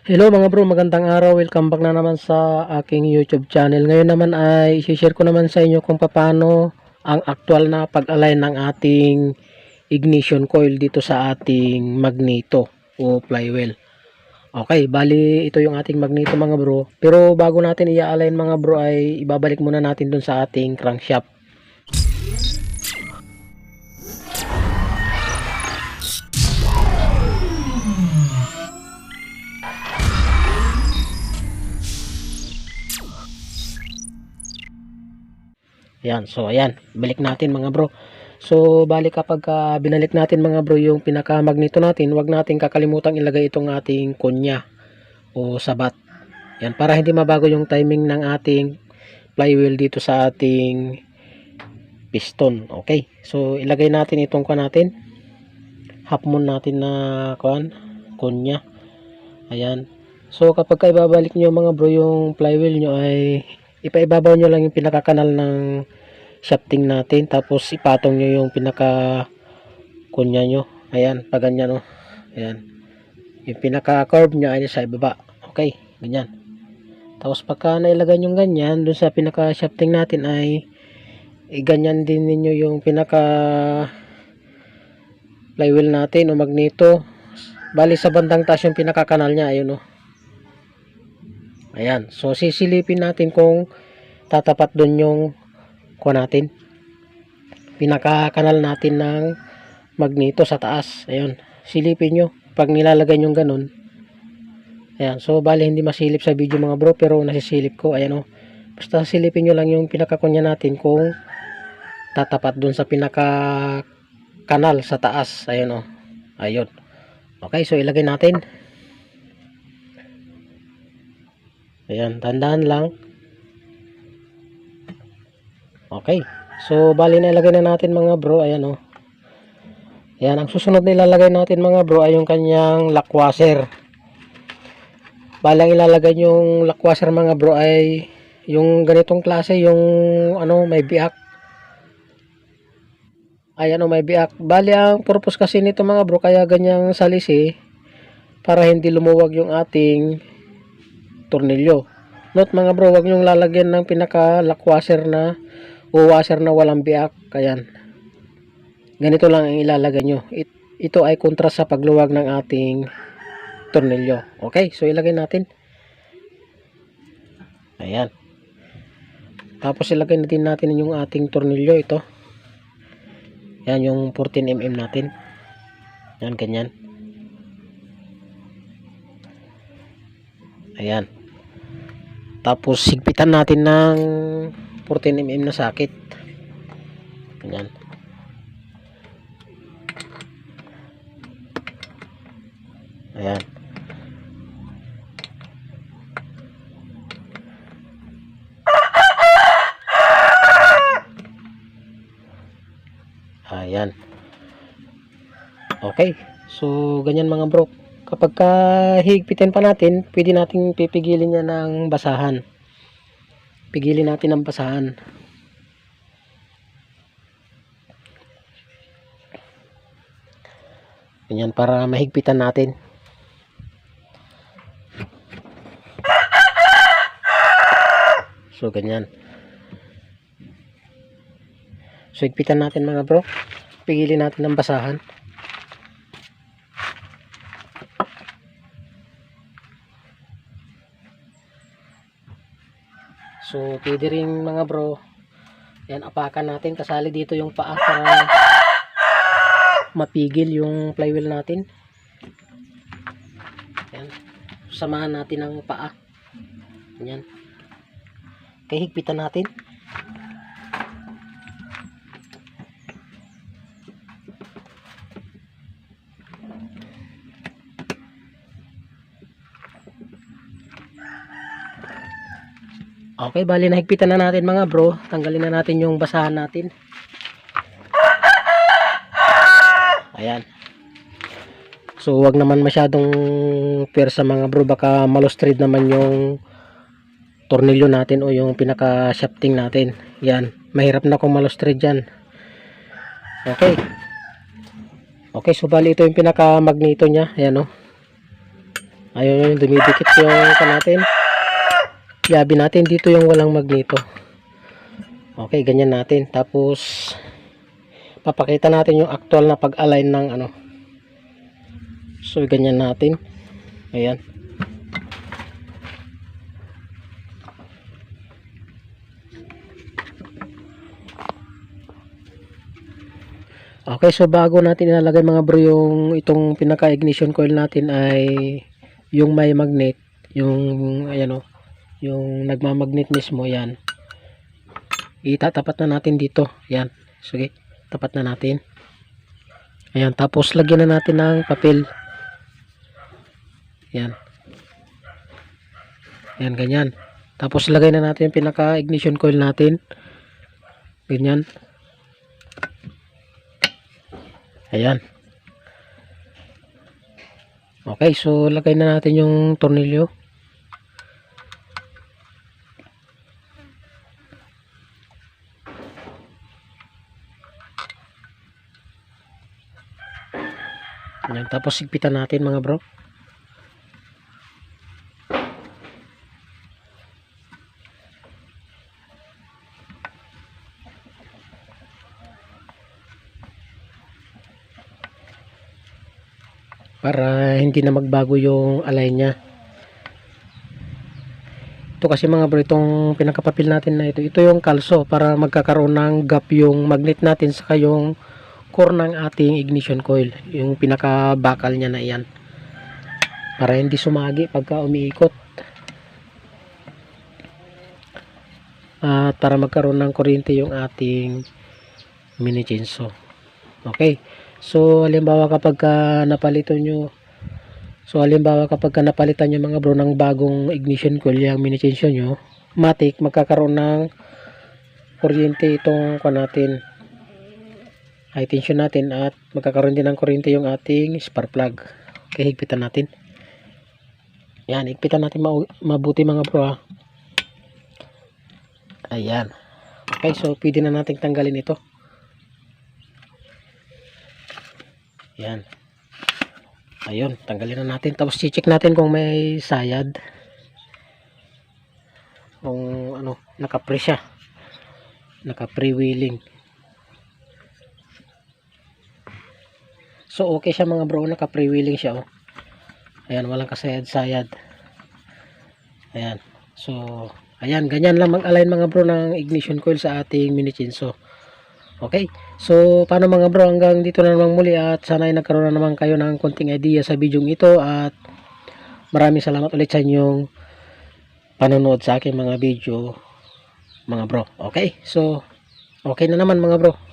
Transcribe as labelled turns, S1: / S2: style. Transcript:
S1: Hello mga bro, magandang araw. Welcome back na naman sa aking YouTube channel. Ngayon naman ay i-share ko naman sa inyo kung paano ang actual na pag-align ng ating ignition coil dito sa ating magneto o flywheel. Okay, bali ito yung ating magneto mga bro. Pero bago natin i-align mga bro ay ibabalik muna natin dun sa ating crankshaft. Yan, so ayan, balik natin mga bro. So balik kapag ah, binalik natin mga bro yung pinaka-magneto natin, wag natin kakalimutang ilagay itong ating kunya o sabat. Yan, para hindi mabago yung timing ng ating flywheel dito sa ating piston. Okay, so ilagay natin itong kuha natin. Half moon natin na kuan, kunya. Ayan. So kapag ka ibabalik nyo mga bro yung flywheel nyo ay ipaibabaw nyo lang yung pinakakanal ng shafting natin tapos ipatong nyo yung pinaka kunya nyo. Ayan pag ganyan no ayan. Yung pinaka curve nya ay sa ibaba. Okay ganyan. Tapos pagka nailagay nyo ganyan dun sa pinaka shafting natin ay iganyan din ninyo yung pinaka flywheel natin o magneto. Bali sa bandang taas yung pinaka kanal nya ayun no Ayan. So, sisilipin natin kung tatapat doon yung kuha natin. Pinaka-kanal natin ng magneto sa taas. Ayun. Silipin nyo. Pag nilalagay nyo ganun. Ayan. So, bali hindi masilip sa video mga bro. Pero nasisilip ko. Ayan o. Basta silipin nyo lang yung pinakakunya natin kung tatapat doon sa pinaka-kanal sa taas. Ayun o. Ayun. Okay. So, ilagay natin. Ayan, tandaan lang. Okay. So, bali na ilagay na natin mga bro. Ayan. Oh. Ayan, ang susunod na ilalagay natin mga bro ay yung kanyang lock washer. Bali ang ilalagay yung lock washer mga bro ay yung ganitong klase, yung ano, may biak. Ayan o, may biak. Bali ang purpose kasi nito mga bro, kaya ganyang salisi para hindi lumuwag yung ating tornilyo. Note mga bro, wag nyong lalagyan ng pinaka lock washer na o washer na walang biak. Ayan. Ganito lang ang ilalagay nyo. It, ito ay kontra sa pagluwag ng ating tornilyo. Okay, so ilagay natin. Ayan. Tapos ilagay natin natin yung ating tornilyo ito. Yan yung 14mm natin. Yan, ganyan. Ayan. Tapos higpitan natin ng 14mm na sakit. Ganyan. Ayan. Ayan. Okay. So, ganyan mga bro kapag ka higpitin pa natin, pwede nating pipigilin niya ng basahan. Pigilin natin ng basahan. Ganyan para mahigpitan natin. So ganyan. So higpitan natin mga bro. Pigilin natin ng basahan. So, pwede rin mga bro, yan, apakan natin. Kasali dito yung paa para mapigil yung flywheel natin. Yan. Samahan natin ang paa. Yan. Kaya higpitan natin. Okay, bali nahigpitan na natin mga bro. Tanggalin na natin yung basahan natin. Ayan. So, wag naman masyadong sa mga bro. Baka malustrid naman yung tornilyo natin o yung pinaka shafting natin. Yan. Mahirap na kung malustrid dyan. Okay. Okay, so bali ito yung pinaka magneto niya. Ayan o. Ayun yung dumidikit yung ka natin. Yabi natin dito yung walang magneto. Okay, ganyan natin. Tapos papakita natin yung actual na pag-align ng ano. So ganyan natin. Ayan. Okay, so bago natin ilalagay mga bro yung itong pinaka ignition coil natin ay yung may magnet, yung ayan o, yung nagmamagnet mismo yan. Itatapat na natin dito. Yan. Sige, tapat na natin. Ayan, tapos lagyan na natin ng papel. Yan. Yan, ganyan. Tapos lagay na natin yung pinaka ignition coil natin. Ganyan. Ayan. Okay, so lagay na natin yung tornilyo. Ayan, tapos sigpitan natin mga bro. para hindi na magbago yung alay niya ito kasi mga bro itong pinakapapil natin na ito ito yung kalso para magkakaroon ng gap yung magnet natin saka yung core ng ating ignition coil yung pinaka bakal niya na iyan. Para hindi sumagi pagka umiikot. At para magkaroon ng kuryente yung ating mini chainsaw. Okay. So, halimbawa kapag ka napalitan nyo, so halimbawa kapag ka napalitan nyo mga bro ng bagong ignition coil, yung mini change nyo, matik, magkakaroon ng kuryente itong kwa natin, high tension natin at magkakaroon din ng kuryente yung ating spark plug. Okay, higpitan natin. Yan, higpitan natin ma- mabuti mga bro ha. Ayan. Okay, so pwede na natin tanggalin ito. Yan. Ayun, tanggalin na natin. Tapos check natin kung may sayad. Kung ano, naka-pre siya. Naka-pre-wheeling. So, okay siya mga bro. Naka-pre-wheeling siya. Oh. Ayan, walang kasayad-sayad. Ayan. So, ayan. Ganyan lang mag-align mga bro ng ignition coil sa ating mini chainsaw. Okay, so paano mga bro hanggang dito na naman muli at sana ay nagkaroon na naman kayo ng konting idea sa video ito at maraming salamat ulit sa inyong panonood sa aking mga video mga bro. Okay, so okay na naman mga bro.